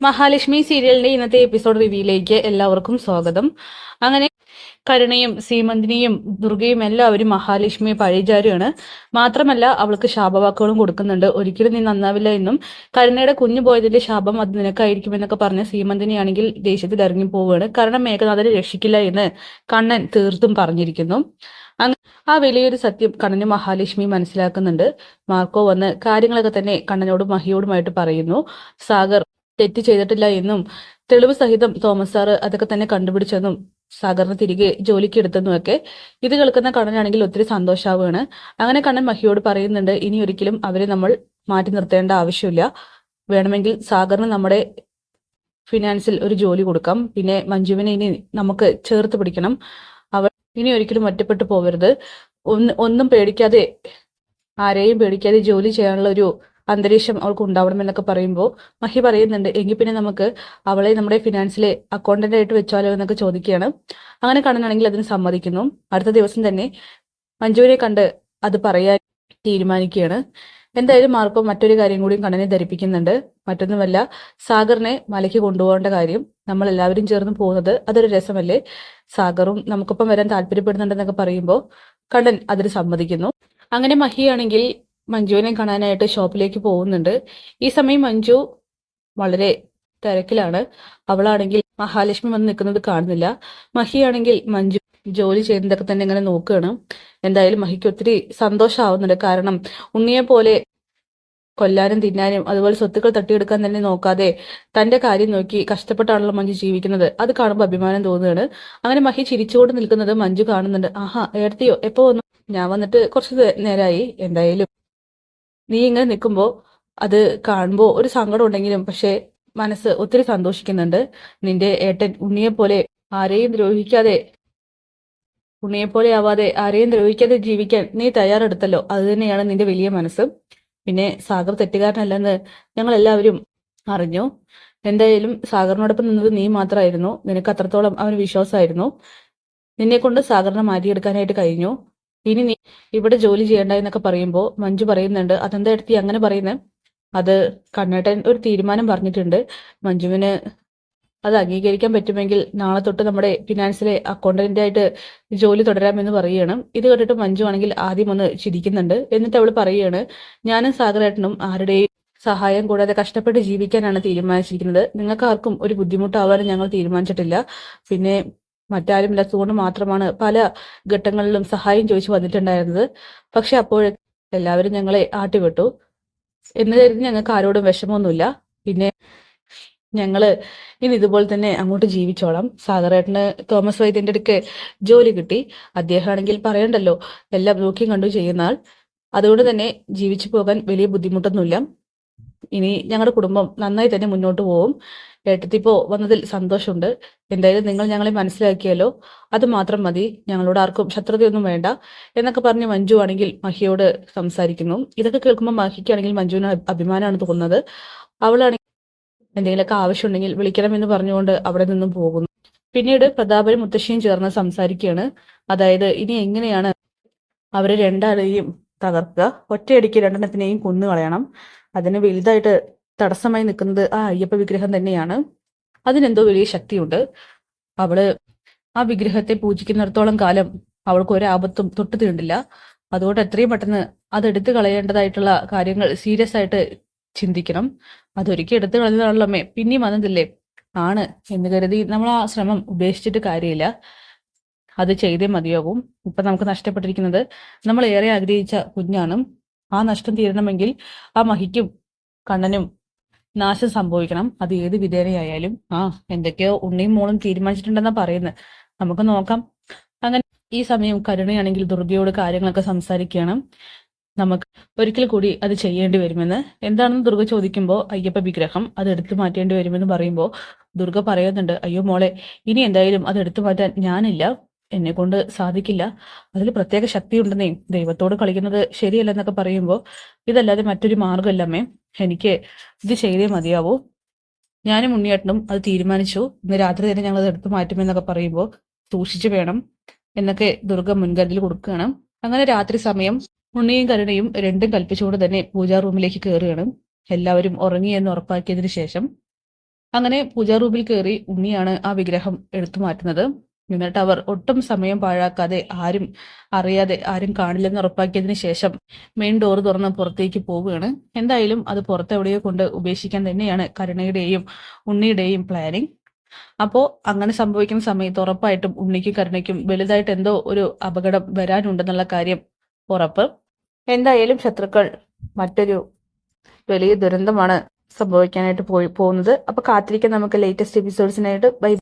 മഹാലക്ഷ്മി സീരിയലിന്റെ ഇന്നത്തെ എപ്പിസോഡ് റിവ്യൂയിലേക്ക് എല്ലാവർക്കും സ്വാഗതം. അങ്ങനെ കരുണയും സീമന്തിനിയും ദുർഗയും എല്ലാവരും മഹാലക്ഷ്മിയെ പഴിചാരുകയാണ് മാത്രമല്ല അവൾക്ക് ശാപവാക്കുകളും കൊടുക്കുന്നുണ്ട്. ഒരിക്കലും നീ നന്നാവില്ല എന്നും കരുണയുടെ കുഞ്ഞു പോയതിന്റെ ശാപം അത് നിനക്കായിരിക്കും എന്നൊക്കെ പറഞ്ഞ് സീമന്തിനിയാണെങ്കിൽ ദേഷ്യത്തിൽ ഇറങ്ങി പോവുകയാണ് കാരണം മേഘനാഥനെ രക്ഷിക്കില്ല എന്ന് കണ്ണൻ തീർത്തും പറഞ്ഞിരിക്കുന്നു. ആ വലിയൊരു സത്യം കണ്ണനും മഹാലക്ഷ്മി മനസ്സിലാക്കുന്നുണ്ട്. മാർക്കോ വന്ന് കാര്യങ്ങളൊക്കെ തന്നെ കണ്ണനോടും മഹിയോടുമായിട്ട് പറയുന്നു. സാഗർ തെറ്റ് ചെയ്തിട്ടില്ല എന്നും തെളിവ് സഹിതം തോമസ് സാറ് അതൊക്കെ തന്നെ കണ്ടുപിടിച്ചെന്നും സാഗറിന് തിരികെ ജോലിക്ക് എടുത്തെന്നുമൊക്കെ ഇത് കേൾക്കുന്ന കണ്ണനാണെങ്കിൽ ഒത്തിരി സന്തോഷമാവുകയാണ് അങ്ങനെ കണ്ണൻ മഹിയോട് പറയുന്നുണ്ട് ഇനി ഒരിക്കലും അവരെ നമ്മൾ മാറ്റി നിർത്തേണ്ട ആവശ്യമില്ല. വേണമെങ്കിൽ സാഗറിന് നമ്മുടെ ഫിനാൻസിൽ ഒരു ജോലി കൊടുക്കാം. പിന്നെ മഞ്ജുവിനെ ഇനി നമുക്ക് ചേർത്ത് പിടിക്കണം. അവൾ ഇനി ഒരിക്കലും ഒറ്റപ്പെട്ടു പോകരുത് ഒന്ന് ഒന്നും പേടിക്കാതെ ആരെയും പേടിക്കാതെ ജോലി ചെയ്യാനുള്ള ഒരു അന്തരീക്ഷം അവൾക്ക് ഉണ്ടാവണം എന്നൊക്കെ പറയുമ്പോൾ മഹി പറയുന്നുണ്ട് എങ്കിൽ പിന്നെ നമുക്ക് അവളെ നമ്മുടെ ഫിനാൻസിലെ അക്കൗണ്ടന്റ് ആയിട്ട് വെച്ചാലോ എന്നൊക്കെ ചോദിക്കുകയാണ്. അങ്ങനെ കാണാനാണെങ്കിൽ അതിന് സമ്മതിക്കുന്നു. അടുത്ത ദിവസം തന്നെ മഞ്ജുവിനെ കണ്ട് അത് പറയാൻ തീരുമാനിക്കുകയാണ്. എന്തായാലും മാർക്കോ മറ്റൊരു കാര്യം കൂടി കണ്ണനെ ധരിപ്പിക്കുന്നുണ്ട്. മറ്റൊന്നുമല്ല സാഗറിനെ മലയ്ക്ക് കൊണ്ടുപോകേണ്ട കാര്യം. നമ്മൾ എല്ലാവരും ചേർന്ന് പോകുന്നത് അതൊരു രസമല്ലേ? സാഗറും നമുക്കൊപ്പം വരാൻ താല്പര്യപ്പെടുന്നുണ്ടെന്നൊക്കെ പറയുമ്പോൾ കണ്ണൻ അതിന് സമ്മതിക്കുന്നു. അങ്ങനെ മഹിയാണെങ്കിൽ മഞ്ജുവിനെ കാണാനായിട്ട് ഷോപ്പിലേക്ക് പോകുന്നുണ്ട്. ഈ സമയം മഞ്ജു വളരെ തിരക്കിലാണ്. അവളാണെങ്കിൽ മഹാലക്ഷ്മി വന്ന് നിൽക്കുന്നത് കാണുന്നില്ല. മഹിയാണെങ്കിൽ മഞ്ജു ജോലി ചെയ്യുന്നതൊക്കെ തന്നെ ഇങ്ങനെ നോക്കുകയാണ്. എന്തായാലും മഹിക്ക് ഒത്തിരി സന്തോഷമാവുന്നുണ്ട് കാരണം ഉണ്ണിയെ പോലെ കൊല്ലാനും തിന്നാനും അതുപോലെ സ്വത്തുക്കൾ തട്ടിയെടുക്കാൻ തന്നെ നോക്കാതെ തന്റെ കാര്യം നോക്കി കഷ്ടപ്പെട്ടാണല്ലോ മഞ്ജു ജീവിക്കുന്നത്. അത് കാണുമ്പോൾ അഭിമാനം തോന്നുകയാണ്. അങ്ങനെ മഹി ചിരിച്ചുകൊണ്ട് നിൽക്കുന്നത് മഞ്ജു കാണുന്നുണ്ട്. ആഹാ ഏടത്തിയോ എപ്പോ വന്നു? ഞാൻ വന്നിട്ട് കുറച്ച് നേരമായി എന്തായാലും നീ ഇങ്ങനെ നിൽക്കുമ്പോൾ അത് കാണുമ്പോൾ ഒരു സങ്കടം ഉണ്ടെങ്കിലും പക്ഷേ മനസ്സ് ഒത്തിരി സന്തോഷിക്കുന്നുണ്ട്. നിന്റെ ഏട്ടൻ ഉണ്ണിയെ പോലെ ആരെയും ദ്രോഹിക്കാതെ ഉണ്ണിയെ പോലെ ആവാതെ ആരെയും ദ്രോഹിക്കാതെ ജീവിക്കാൻ നീ തയ്യാറെടുത്തല്ലോ. അത് തന്നെയാണ് നിന്റെ വലിയ മനസ്സ്. പിന്നെ സാഗർ തെറ്റുകാരനല്ലെന്ന് ഞങ്ങൾ എല്ലാവരും അറിഞ്ഞു. എന്തായാലും സാഗറിനോടൊപ്പം നിന്നത് നീ മാത്രമായിരുന്നു. നിനക്ക് അത്രത്തോളം അവന് വിശ്വാസമായിരുന്നു. നിന്നെ കൊണ്ട് സാഗറിനെ മാറ്റിയെടുക്കാനായിട്ട് കഴിഞ്ഞു. ഇനി നീ ഇവിടെ ജോലി ചെയ്യണ്ട എന്നൊക്കെ പറയുമ്പോൾ മഞ്ജു പറയുന്നുണ്ട്. അതെന്താ എടുത്തി? അങ്ങനെ പറയുന്നത് അത് കണ്ണേട്ടൻ ഒരു തീരുമാനം പറഞ്ഞിട്ടുണ്ട്. മഞ്ജുവിന് അത് അംഗീകരിക്കാൻ പറ്റുമെങ്കിൽ നാളെ തൊട്ട് നമ്മുടെ ഫിനാൻസിലെ അക്കൗണ്ടന്റ് ആയിട്ട് ജോലി തുടരാമെന്ന് പറയുകയാണ്. ഇത് കേട്ടിട്ട് മഞ്ജു ആണെങ്കിൽ ആദ്യം ഒന്ന് ചിരിക്കുന്നുണ്ട്. എന്നിട്ട് അവൾ പറയുകയാണ് ഞാനും സാഗരേട്ടനും ആരുടെയും സഹായം കൂടാതെ കഷ്ടപ്പെട്ട് ജീവിക്കാനാണ് തീരുമാനിച്ചിരിക്കുന്നത്. നിങ്ങൾക്ക് ആർക്കും ഒരു ബുദ്ധിമുട്ടാവാനും ഞങ്ങൾ തീരുമാനിച്ചിട്ടില്ല. പിന്നെ മറ്റാരും ഇല്ലാത്തതുകൊണ്ട് മാത്രമാണ് പല ഘട്ടങ്ങളിലും സഹായം ചോദിച്ചു വന്നിട്ടുണ്ടായിരുന്നത്. പക്ഷെ അപ്പോൾ എല്ലാവരും ഞങ്ങളെ ആട്ടിവിട്ടു. എന്ന് കരുതി ഞങ്ങൾക്ക് ആരോടും വിഷമമൊന്നുമില്ല. പിന്നെ ഞങ്ങൾ ഇനി ഇതുപോലെ തന്നെ അങ്ങോട്ട് ജീവിച്ചോളാം. സാഗറേട്ടന് തോമസ് വൈദ്യന്റെ അടുക്ക് ജോലി കിട്ടി. അദ്ദേഹം ആണെങ്കിൽ പറയണ്ടല്ലോ എല്ലാം നോക്കിയും കണ്ടു ചെയ്യുന്ന ആൾ. അതുകൊണ്ട് തന്നെ ജീവിച്ചു പോകാൻ വലിയ ബുദ്ധിമുട്ടൊന്നുമില്ല. ഇനി ഞങ്ങളുടെ കുടുംബം നന്നായി തന്നെ മുന്നോട്ട് പോകും ഏട്ടത്തിപ്പോ വന്നതിൽ സന്തോഷമുണ്ട് എന്തായാലും നിങ്ങൾ ഞങ്ങളെ മനസ്സിലാക്കിയാലോ? അത് മാത്രം മതി. ഞങ്ങളോട് ആർക്കും ശത്രുതയൊന്നും വേണ്ട. എന്നൊക്കെ പറഞ്ഞ് മഞ്ജു ആണെങ്കിൽ മഹിയോട് സംസാരിക്കുന്നു. ഇതൊക്കെ കേൾക്കുമ്പോൾ മഹിക്കാണെങ്കിൽ മഞ്ജുവിന് അഭി- അഭിമാനമാണ് തോന്നുന്നത്. അവളാണെങ്കിൽ എന്തെങ്കിലുമൊക്കെ ആവശ്യമുണ്ടെങ്കിൽ വിളിക്കണമെന്ന് പറഞ്ഞുകൊണ്ട് അവിടെ നിന്നും പോകുന്നു. പിന്നീട് പ്രതാപനും മുത്തശ്ശിയും ചേർന്ന് സംസാരിക്കുകയാണ് അതായത് ഇനി എങ്ങനെയാണ് അവരെ രണ്ടാളെയും തകർക്കുക? ഒറ്റയടിക്ക് രണ്ടെണ്ണത്തിനെയും കൊന്നു കളയണം അതിന് വലുതായിട്ട് തടസ്സമായി നിൽക്കുന്നത് ആ അയ്യപ്പ വിഗ്രഹം തന്നെയാണ്. അതിനെന്തോ വലിയ ശക്തിയുണ്ട്. അവൾ ആ വിഗ്രഹത്തെ പൂജിക്കുന്നിടത്തോളം കാലം അവൾക്ക് ഒരു ആപത്തും തൊട്ട് തീണ്ടില്ല. അതുകൊണ്ട് എത്രയും പെട്ടെന്ന് അത് എടുത്തു കളയേണ്ടതായിട്ടുള്ള കാര്യങ്ങൾ സീരിയസ് ആയിട്ട് ചിന്തിക്കണം. അതൊരിക്കൽ എടുത്തു കളഞ്ഞതാണല്ലോ അമ്മേ. പിന്നെയും വന്നതില്ലേ? ആണ് എന്ന് കരുതി നമ്മൾ ആ ശ്രമം ഉപേക്ഷിച്ചിട്ട് കാര്യമില്ല. അത് ചെയ്തേ മതിയാകും ഇപ്പൊ നമുക്ക് നഷ്ടപ്പെട്ടിരിക്കുന്നത് നമ്മൾ ഏറെ ആഗ്രഹിച്ച കുഞ്ഞാണ്. ആ നഷ്ടം തീരണമെങ്കിൽ ആ മഹിക്കും കണ്ണനും നാശം സംഭവിക്കണം. അത് ഏത് വിധേനയായാലും. ആ എന്തൊക്കെയോ ഉണ്ണിയും മോളും തീരുമാനിച്ചിട്ടുണ്ടെന്നാ പറയുന്നത് നമുക്ക് നോക്കാം. അങ്ങനെ ഈ സമയം കരുണയാണെങ്കിൽ ദുർഗയോട് കാര്യങ്ങളൊക്കെ സംസാരിക്കുകയാണ് നമുക്ക് ഒരിക്കൽ കൂടി അത് ചെയ്യേണ്ടി വരുമെന്ന്. എന്താണെന്ന് ദുർഗ ചോദിക്കുമ്പോൾ അയ്യപ്പ വിഗ്രഹം അത് എടുത്തു മാറ്റേണ്ടി വരുമെന്ന് പറയുമ്പോൾ ദുർഗ പറയുന്നുണ്ട് അയ്യോ മോളെ ഇനി എന്തായാലും അത് എടുത്തു മാറ്റാൻ ഞാനില്ല. എന്നെ കൊണ്ട് സാധിക്കില്ല. അതിൽ പ്രത്യേക ശക്തി ഉണ്ടെന്നേ ദൈവത്തോട് കളിക്കുന്നത് ശരിയല്ലെന്നൊക്കെ പറയുമ്പോൾ ഇതല്ലാതെ മറ്റൊരു മാർഗമല്ലമ്മേ എനിക്ക് ഇത് ചെയ്തേ മതിയാവൂ. ഞാനും ഉണ്ണിയേട്ടനും അത് തീരുമാനിച്ചു. ഇന്ന് രാത്രി തന്നെ ഞങ്ങൾ അത് എടുത്തു മാറ്റുമെന്നൊക്കെ പറയുമ്പോൾ സൂക്ഷിച്ചു വേണം എന്നൊക്കെ ദുർഗ മുൻകരുതൽ കൊടുക്കുകയാണ്. അങ്ങനെ രാത്രി സമയം ഉണ്ണിയും കരുണയും രണ്ടും കൽപ്പിച്ചുകൊണ്ട് തന്നെ പൂജാ റൂമിലേക്ക് കയറുകയാണ് എല്ലാവരും ഉറങ്ങി എന്ന് ഉറപ്പാക്കിയതിനു ശേഷം അങ്ങനെ പൂജാ റൂമിൽ കയറി ഉണ്ണിയാണ് ആ വിഗ്രഹം എടുത്തു മാറ്റുന്നത്. എന്നിട്ട് അവർ ഒട്ടും സമയം പാഴാക്കാതെ ആരും അറിയാതെ ആരും കാണില്ലെന്ന് ഉറപ്പാക്കിയതിന് ശേഷം മെയിൻ ഡോർ തുറന്ന് പുറത്തേക്ക് പോവുകയാണ്. എന്തായാലും അത് പുറത്തെവിടെയോ കൊണ്ട് ഉപേക്ഷിക്കാൻ തന്നെയാണ് കരുണയുടെയും ഉണ്ണിയുടെയും പ്ലാനിങ് അപ്പോൾ അങ്ങനെ സംഭവിക്കുന്ന സമയത്ത് ഉറപ്പായിട്ടും ഉണ്ണിക്കും കരുണയ്ക്കും വലുതായിട്ട് എന്തോ ഒരു അപകടം വരാനുണ്ടെന്നുള്ള കാര്യം ഉറപ്പ്. എന്തായാലും ശത്രുക്കൾ മറ്റൊരു വലിയ ദുരന്തമാണ് സംഭവിക്കാനായിട്ട് പോയി പോകുന്നത്. അപ്പൊ കാത്തിരിക്കാൻ നമുക്ക് ലേറ്റസ്റ്റ് എപ്പിസോഡ്സിനായിട്ട് ബൈ